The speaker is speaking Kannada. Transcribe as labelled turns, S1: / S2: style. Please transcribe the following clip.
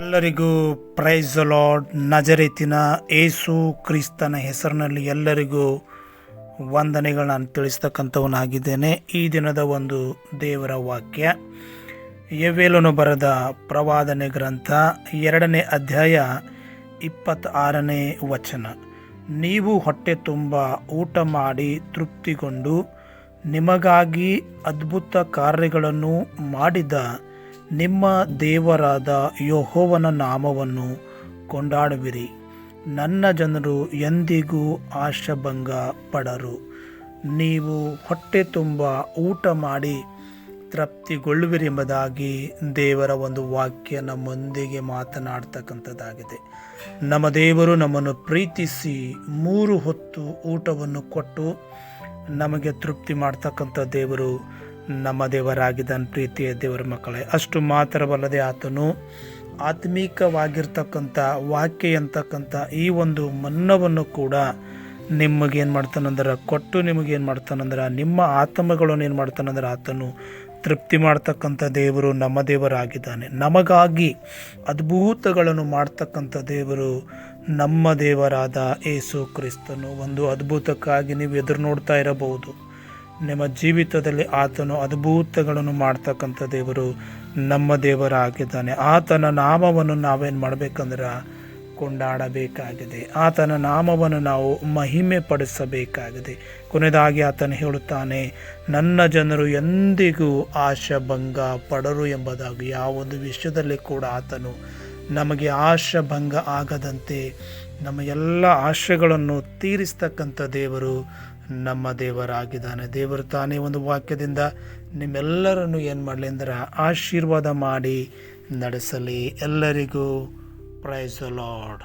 S1: ಎಲ್ಲರಿಗೂ ಪ್ರೈಸ್ ಲಾರ್ಡ್ ನಜರೇತಿನ ಏಸು ಕ್ರಿಸ್ತನ ಹೆಸರಿನಲ್ಲಿ ಎಲ್ಲರಿಗೂ ವಂದನೆಗಳನ್ನ ನಾನು ತಿಳಿಸ್ತಕ್ಕಂಥವನಾಗಿದ್ದೇನೆ. ಈ ದಿನದ ಒಂದು ದೇವರ ವಾಕ್ಯ. ಯವೇಲನು ಬರೆದ ಪ್ರವಾದನೆ ಗ್ರಂಥ ಎರಡನೇ ಅಧ್ಯಾಯ ಇಪ್ಪತ್ತಾರನೇ ವಚನ. ನೀವು ಹೊಟ್ಟೆ ತುಂಬ ಊಟ ಮಾಡಿ ತೃಪ್ತಿಗೊಂಡು ನಿಮಗಾಗಿ ಅದ್ಭುತ ಕಾರ್ಯಗಳನ್ನು ಮಾಡಿದ ನಿಮ್ಮ ದೇವರಾದ ಯೋಹೋವನ ನಾಮವನ್ನು ಕೊಂಡಾಡುವಿರಿ. ನನ್ನ ಜನರು ಎಂದಿಗೂ ಆಶಭಂಗ ಪಡರು ನೀವು ಹೊಟ್ಟೆ ತುಂಬ ಊಟ ಮಾಡಿ ತೃಪ್ತಿಗೊಳ್ಳುವಿರಿ ಎಂಬುದಾಗಿ ದೇವರ ಒಂದು ವಾಕ್ಯ ನಮ್ಮೊಂದಿಗೆ ಮಾತನಾಡ್ತಕ್ಕಂಥದ್ದಾಗಿದೆ. ನಮ್ಮ ದೇವರು ನಮ್ಮನ್ನು ಪ್ರೀತಿಸಿ ಮೂರು ಹೊತ್ತು ಊಟವನ್ನು ಕೊಟ್ಟು ನಮಗೆ ತೃಪ್ತಿ ಮಾಡ್ತಕ್ಕಂಥ ದೇವರು ನಮ್ಮ ದೇವರಾಗಿದ್ದಾನೆ ಪ್ರೀತಿಯ ದೇವರ ಮಕ್ಕಳೇ. ಅಷ್ಟು ಮಾತ್ರವಲ್ಲದೆ ಆತನು ಆತ್ಮೀಕವಾಗಿರ್ತಕ್ಕಂಥ ವಾಕ್ಯ ಅಂತಕ್ಕಂಥ ಈ ಒಂದು ಮನ್ನವನ್ನು ಕೂಡ ನಿಮಗೇನು ಮಾಡ್ತಾನಂದ್ರೆ ಕೊಟ್ಟು ನಿಮಗೇನು ಮಾಡ್ತಾನಂದ್ರೆ ನಿಮ್ಮ ಆತ್ಮಗಳನ್ನು ಏನು ಮಾಡ್ತಾನಂದ್ರೆ ಆತನು ತೃಪ್ತಿ ಮಾಡ್ತಕ್ಕಂಥ ದೇವರು ನಮ್ಮ ದೇವರಾಗಿದ್ದಾನೆ. ನಮಗಾಗಿ ಅದ್ಭುತಗಳನ್ನು ಮಾಡ್ತಕ್ಕಂಥ ದೇವರು ನಮ್ಮ ದೇವರಾದ ಏಸು ಕ್ರಿಸ್ತನು. ಒಂದು ಅದ್ಭುತಕ್ಕಾಗಿ ನೀವು ಎದುರು ನೋಡ್ತಾ ಇರಬಹುದು. ನಿಮ್ಮ ಜೀವಿತದಲ್ಲಿ ಆತನು ಅದ್ಭುತಗಳನ್ನು ಮಾಡ್ತಕ್ಕಂಥ ದೇವರು ನಮ್ಮ ದೇವರಾಗಿದ್ದಾನೆ. ಆತನ ನಾಮವನ್ನು ನಾವೇನು ಮಾಡಬೇಕಂದ್ರೆ ಕೊಂಡಾಡಬೇಕಾಗಿದೆ. ಆತನ ನಾಮವನ್ನು ನಾವು ಮಹಿಮೆ ಪಡಿಸಬೇಕಾಗಿದೆ ಕೊನೆಯದಾಗಿ ಆತನು ಹೇಳುತ್ತಾನೆ, ನನ್ನ ಜನರು ಎಂದಿಗೂ ಆಶಾಭಂಗ ಪಡರು ಎಂಬುದಾಗಿ. ಯಾವೊಂದು ವಿಷಯದಲ್ಲಿ ಕೂಡ ಆತನು ನಮಗೆ ಆಶಾಭಂಗ ಆಗದಂತೆ ನಮ್ಮ ಎಲ್ಲ ಆಶೆಗಳನ್ನು ತೀರಿಸ್ತಕ್ಕಂಥ ದೇವರು ನಮ್ಮ ದೇವರಾಗಿದ್ದಾನೆ. ದೇವರು ತಾನೇ ಒಂದು ವಾಕ್ಯದಿಂದ ನಿಮ್ಮೆಲ್ಲರನ್ನು ಏನು ಮಾಡಲಿ ಅಂದ್ರೆ ಆಶೀರ್ವಾದ ಮಾಡಿ ನಡೆಸಲಿ. ಎಲ್ಲರಿಗೂ ಪ್ರೈಸ್ ಲಾರ್ಡ್